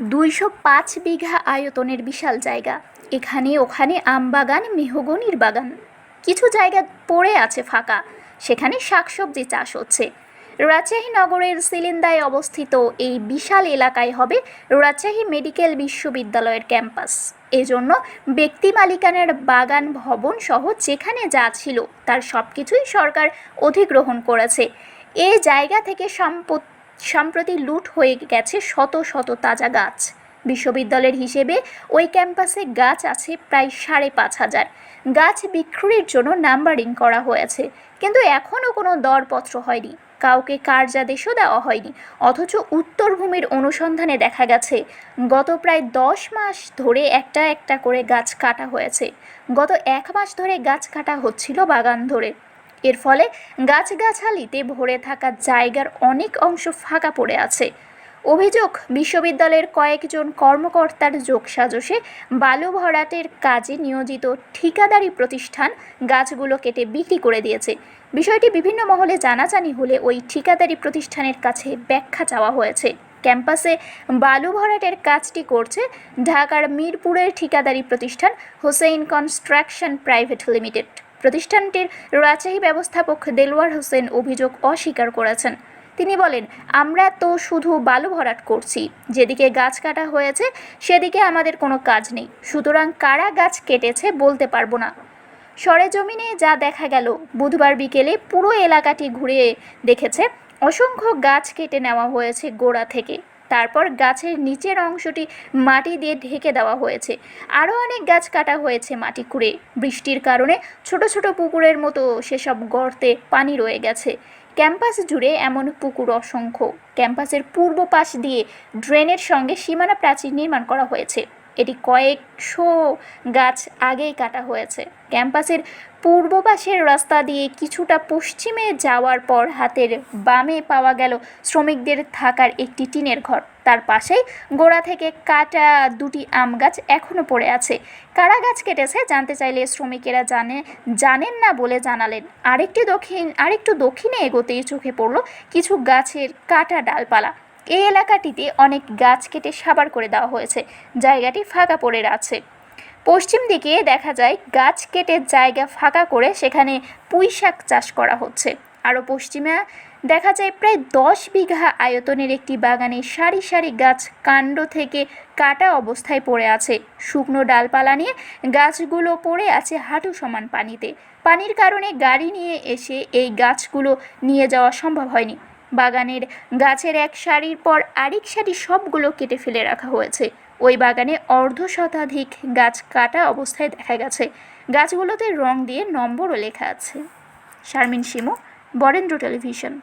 দুইশো পাঁচ বিঘা আয়তনের বিশাল জায়গা। এখানে ওখানে আম বাগান মেহগনির বাগান। কিছু জায়গা পড়ে আছে ফাঁকা, সেখানে শাকসবজি চাষ হচ্ছে। রাজশাহী নগরের সিলিন্দায় অবস্থিত এই বিশাল এলাকায় হবে রাজশাহী মেডিকেল বিশ্ববিদ্যালয়ের ক্যাম্পাস। এজন্য ব্যক্তি মালিকানার বাগান, ভবন সহ যেখানে যা ছিল, তার সব কিছুই সরকার অধিগ্রহণ করেছে। এ জায়গা থেকে সম্পত্তি সম্প্রতি লুট হয়ে গেছে শত শত তাজা গাছ। বিশ্ববিদ্যালয়ের হিসেবে ওই ক্যাম্পাসে গাছ আছে প্রায় সাড়ে পাঁচ হাজার। গাছ বিক্রির জন্য নাম্বারিং করা হয়েছে, কিন্তু এখনও কোনো দরপত্র হয়নি। কাউকে কার্যাদেশও দেওয়া হয়নি, অথচ উত্তরভূমির অনুসন্ধানে দেখা গেছে, গত প্রায় দশ মাস ধরে একটা একটা করে গাছ কাটা হয়েছে। গত এক মাস ধরে গাছ কাটা হচ্ছিল বাগান ধরে। এর ফলে গাছগাছালিতে ভরে থাকা জায়গার অনেক অংশ ফাঁকা পড়ে আছে। অভিযোগ, বিশ্ববিদ্যালয়ের কয়েকজন কর্মকর্তার যোগসাজশে বালু ভরাটের কাজে নিয়োজিত ঠিকাদারি প্রতিষ্ঠান গাছগুলো কেটে বিক্রি করে দিয়েছে। বিষয়টি বিভিন্ন মহলে জানাজানি হলে ওই ঠিকাদারি প্রতিষ্ঠানের কাছে ব্যাখ্যা চাওয়া হয়েছে। ক্যাম্পাসে বালু ভরাটের কাজটি করছে ঢাকার মিরপুরের ঠিকাদারি প্রতিষ্ঠান হোসেইন কনস্ট্রাকশন প্রাইভেট লিমিটেড। প্রতিষ্ঠানটির রাজশাহী ব্যবস্থাপক দেলোয়ার হোসেন অভিযোগ অস্বীকার করেছেন। তিনি বলেন, আমরা তো শুধু বালু ভরাট করছি। যেদিকে গাছ কাটা হয়েছে, সেদিকে আমাদের কোনো কাজ নেই। সুতরাং কারা গাছ কেটেছে বলতে পারব না। সরেজমিনে যা দেখা গেল, বুধবার বিকেলে পুরো এলাকাটি ঘুরে দেখেছে, অসংখ্য গাছ কেটে নেওয়া হয়েছে গোড়া থেকে। তারপর গাছের নিচের অংশটি মাটি দিয়ে ঢেকে দেওয়া হয়েছে। আরও অনেক গাছ কাটা হয়েছে মাটি কুড়ে বৃষ্টির কারণে ছোট ছোট পুকুরের মতো সেসব গর্তে পানি রয়ে গেছে। ক্যাম্পাস জুড়ে এমন পুকুর অসংখ্য। ক্যাম্পাসের পূর্ব পাশ দিয়ে ড্রেনের সঙ্গে সীমানা প্রাচীর নির্মাণ করা হয়েছে। এটি কয়েকশো গাছ আগেই কাটা হয়েছে। ক্যাম্পাসের পূর্ব পাশের রাস্তা দিয়ে কিছুটা পশ্চিমে যাওয়ার পর হাতের বামে পাওয়া গেল শ্রমিকদের থাকার একটি টিনের ঘর। তার পাশেই গোড়া থেকে কাটা দুটি আম গাছ এখনও পড়ে আছে। কারা গাছ কেটেছে জানতে চাইলে শ্রমিকেরা জানে, জানেন না বলে জানালেন। আরেকটি দক্ষিণ, আরেকটু দক্ষিণে এগোতেই চোখে পড়ল কিছু গাছের কাটা ডালপালা। এই এলাকাটিতে অনেক গাছ কেটে সাবার করে দেওয়া হয়েছে। জায়গাটি ফাঁকা পড়ে আছে। পশ্চিম দিকে দেখা যায় গাছ কেটে জায়গা ফাঁকা করে সেখানে পুঁই শাক চাষ করা হচ্ছে। আরও পশ্চিমে দেখা যায় প্রায় দশ বিঘা আয়তনের একটি বাগানে সারি সারি গাছ কাণ্ড থেকে কাটা অবস্থায় পড়ে আছে। শুকনো ডালপালা নিয়ে গাছগুলো পড়ে আছে হাঁটু সমান পানিতে। পানির কারণে গাড়ি নিয়ে এসে এই গাছগুলো নিয়ে যাওয়া সম্ভব হয়নি। বাগানের গাছের এক সারির পর আরেক সারি সবগুলো কেটে ফেলে রাখা হয়েছে। ওই বাগানে অর্ধ শতাধিক গাছ কাটা অবস্থায় দেখা গেছে। গাছগুলোতে রং দিয়ে নম্বরও লেখা আছে। শারমিন সিমো বরেন্দ্র টেলিভিশন।